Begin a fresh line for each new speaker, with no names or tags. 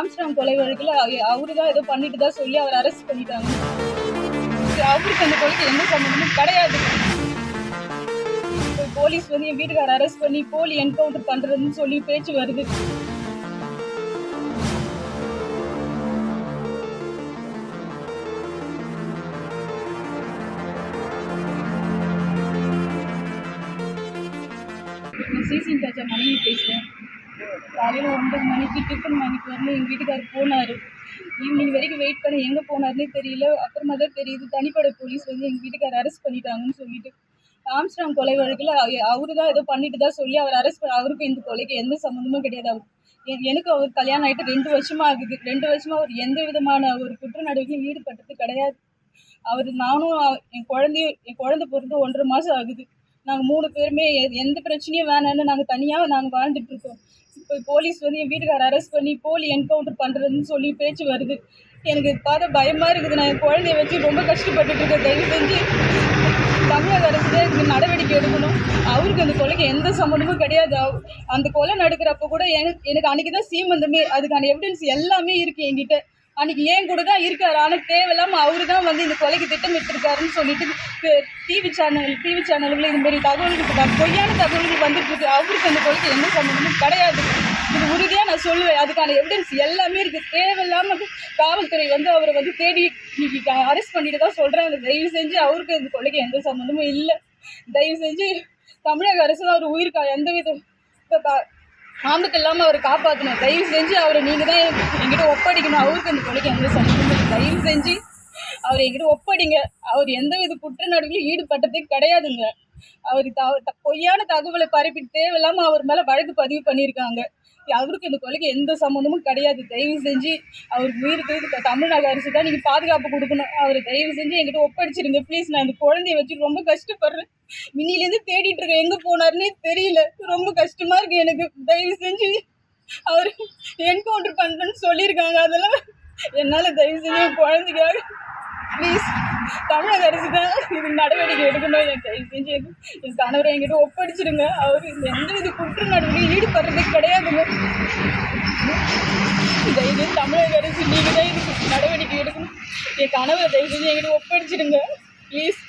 Armstrong கொலை வழக்கில் அவரு தான் ஏதோ பண்ணிட்டு தான் சொல்லி அவர் அரெஸ்ட் பண்ணிட்டாங்க. அவருக்கு அந்த கொலைக்கு எந்த சம்மந்தமும் கிடையாது. போலீஸ் வந்து என் வீட்டுக்கார அரெஸ்ட் பண்ணி போலி என்கவுண்டர் பண்றதுன்னு சொல்லி பேச்சு வருது. நான் சிசி தாச்சா மனைவி பேசுகிறேன் காலையில் ஒன்பது மணிக்கு டிஃபன் வாங்கிட்டு வரணும். எங்கள் வீட்டுக்காரர் போனார். ஈவினிங் வரைக்கும் வெயிட் பண்ண எங்கே போனார்னே தெரியல. அப்புறமா தான் தெரியுது தனிப்படை போலீஸ் வந்து எங்கள் வீட்டுக்காரர் அரெஸ்ட் பண்ணிட்டாங்கன்னு சொல்லிட்டு. ஆம்ஸ்டாங் கொலை வழக்கில் அவரு தான் ஏதோ பண்ணிட்டு தான் சொல்லி அவர் அரெஸ்ட் அவருக்கும் இந்த கொலைக்கு எந்த சம்மந்தமும் கிடையாது. அவர் எனக்கு அவர் கல்யாணம் ஆகிட்டு ரெண்டு வருஷமா ஆகுது. ரெண்டு வருஷமா அவர் எந்த விதமான ஒரு குற்ற நடவடிக்கையும் ஈடுபட்டது கிடையாது. அவர் நானும் என் குழந்தையும் என் குழந்தை பிறந்து ஒன்றரை மாதம் ஆகுது. நாங்கள் மூணு பேருமே எந்த பிரச்சனையும் வேணான்னு நாங்கள் தனியாக நாங்கள் வாழ்ந்துட்டு இருக்கோம். இப்போ போலீஸ் வந்து என் வீட்டுக்கார அரெஸ்ட் பண்ணி போலி என்கவுண்டர் பண்ணுறதுன்னு சொல்லி பேச்சு வருது. எனக்கு பார்த்த பயமாக இருக்குது. நான் என் குழந்தைய வச்சு ரொம்ப கஷ்டப்பட்டுட்டு இருக்கேன். தயவு செஞ்சு தமிழக அரசு தான் இதுக்கு நடவடிக்கை எடுக்கணும். அவருக்கு அந்த கொலைக்கு எந்த சம்மந்தமும் கிடையாது. அந்த கொலை நடக்கிறப்ப கூட எனக்கு எனக்கு அன்னைக்கு தான் சீமந்தமே. அதுக்கான எவிடன்ஸ் எல்லாமே இருக்குது என்கிட்ட. அன்னைக்கு ஏன் கூட தான் இருக்காரு? ஆனால் தேவையில்லாமல் அவரு தான் வந்து இந்த கொலைக்கு திட்டமிட்டிருக்காருன்னு சொல்லிட்டு டிவி சேனல் டிவி சேனல்களில் இந்த மாதிரி தகவல்கள் ப- பொய்யான தகவல்கள் வந்துட்டு இருக்கு. அவருக்கு அந்த கொலைக்கு எந்த சம்மந்தமும் கிடையாது. இது உறுதியாக நான் சொல்லுவேன். அதுக்கான எவிடன்ஸ் எல்லாமே இருக்குது தேவையில்லாமல் காவல்துறை வந்து அவரை வந்து தேடி இன்னைக்கு அரெஸ்ட் பண்ணிட்டு தான் சொல்கிறாங்க தயவு செஞ்சு அவருக்கு இந்த கொலைக்கு எந்த சம்மந்தமும் இல்லை. தயவு செஞ்சு தமிழக அரசு தான் அவர் உயிருக்கா எந்த வித இப்ப இல்லாமல் அவரை காப்பாற்றணும் தயவு செஞ்சு அவரை நீங்கள் தான் என்கிட்ட ஒப்படைக்கணும். அவருக்கு அந்த கொலைக்கு எந்த சந்தேகம் தயவு செஞ்சு அவர் என்கிட்ட ஒப்படைங்க. அவர் எந்த வித குற்ற நடவடிக்கையும் ஈடுபட்டதே கிடையாதுங்க. அவர் த த- பொய்யான தகவலை பரப்பிட்டு தேவையில்லாமல் அவர் மேலே வழக்கு பதிவு பண்ணியிருக்காங்க. அவருக்கு இந்த கொலைக்கு எந்த சம்மந்தமும் கிடையாது. தயவு செஞ்சு அவருக்கு உயிருக்கு தமிழ்நாடு அரசு தான் நீங்கள் பாதுகாப்பு கொடுக்கணும். அவர் தயவு செஞ்சு என்கிட்ட ஒப்படைச்சிருங்க. ப்ளீஸ் நான் இந்த குழந்தைய வச்சு ரொம்ப கஷ்டப்படுறேன். மினிலேருந்து தேடிட்டு இருக்கேன். எங்கே போனாருன்னே தெரியல. ரொம்ப கஷ்டமா இருக்கு எனக்கு. தயவு செஞ்சு அவர் என்கவுண்டர் பண்ணுறேன்னு சொல்லியிருக்காங்க. அதெல்லாம் என்னால் தயவு செஞ்சு குழந்தைக்காக ப்ளீஸ் தமிழக அரசு தான் இது நடவடிக்கை எடுக்கணும். எனக்கு தயவு செஞ்சு என் கணவரை என்கிட்ட ஒப்படைச்சிடுங்க. அவர் எந்த இது குற்ற நடவடிக்கை ஈடுபடுறது கிடையாதுங்க. தயவு தமிழக அரசு நீங்கள் தான் இதுக்கு நடவடிக்கை எடுக்கணும். என் கணவரை தயவு செஞ்சு என்கிட்ட ஒப்படைச்சிடுங்க. ப்ளீஸ்